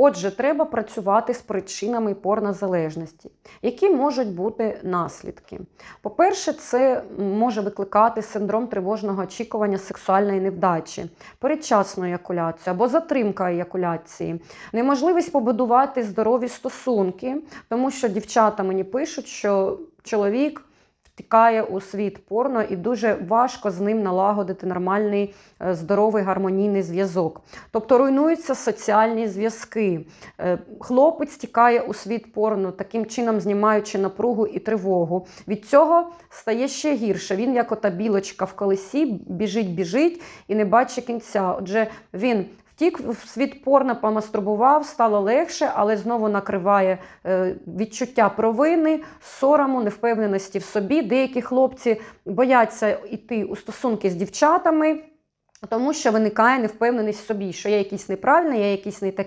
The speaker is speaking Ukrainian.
Отже, треба працювати з причинами порнозалежності. Які можуть бути наслідки? По-перше, це може викликати синдром тривожного очікування сексуальної невдачі, передчасну еякуляцію або затримка еякуляції, неможливість побудувати здорові стосунки, тому що дівчата мені пишуть, що чоловік втікає у світ порно і дуже важко з ним налагодити нормальний е, здоровий гармонійний зв'язок. Тобто руйнуються соціальні зв'язки. Е, Хлопець тікає у світ порно, таким чином знімаючи напругу і тривогу. Від цього стає ще гірше. Він, як ота білочка в колесі, біжить, біжить і не бачить кінця. Отже, він втік в світ порно, помастурбував, стало легше, але знову накриває е, відчуття провини, сорому, невпевненості в собі. Деякі хлопці бояться йти у стосунки з дівчатами. Тому що виникає невпевненість в собі, що я якийсь неправильний, я якийсь не такий.